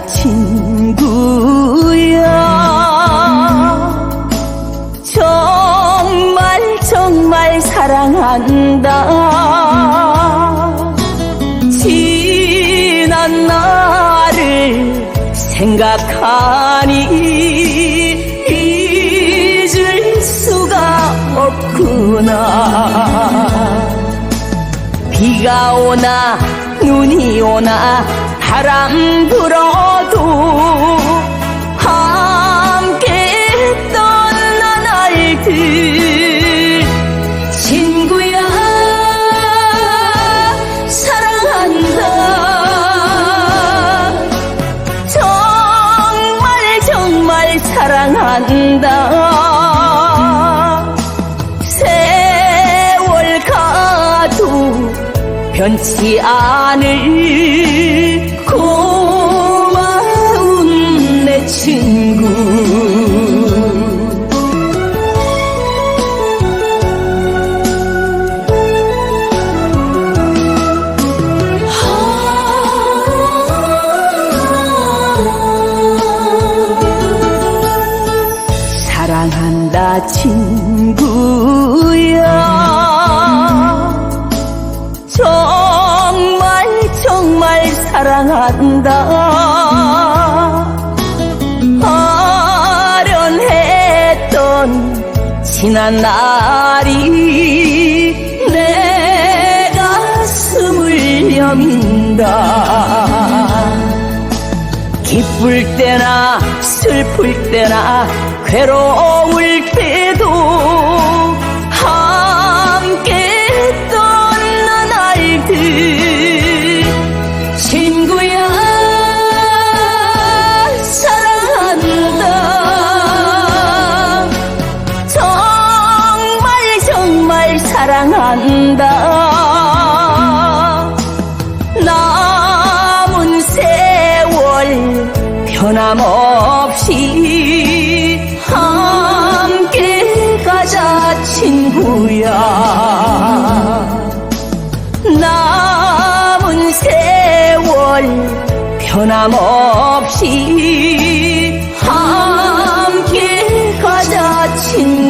친구야 정말 정말 사랑한다. 지난 나를 생각하니 잊을 수가 없구나. 비가 오나 눈이 오나 바람 불어 변치 않을 고마운 내 친구. 사랑한다 친구야 한다. 아련했던 지난 날이 내 가슴을 여민다. 기쁠 때나 슬플 때나 괴로울 때도 사랑한다. 남은 세월 변함없이 함께 가자 친구야. 남은 세월 변함없이 함께 가자 친구야.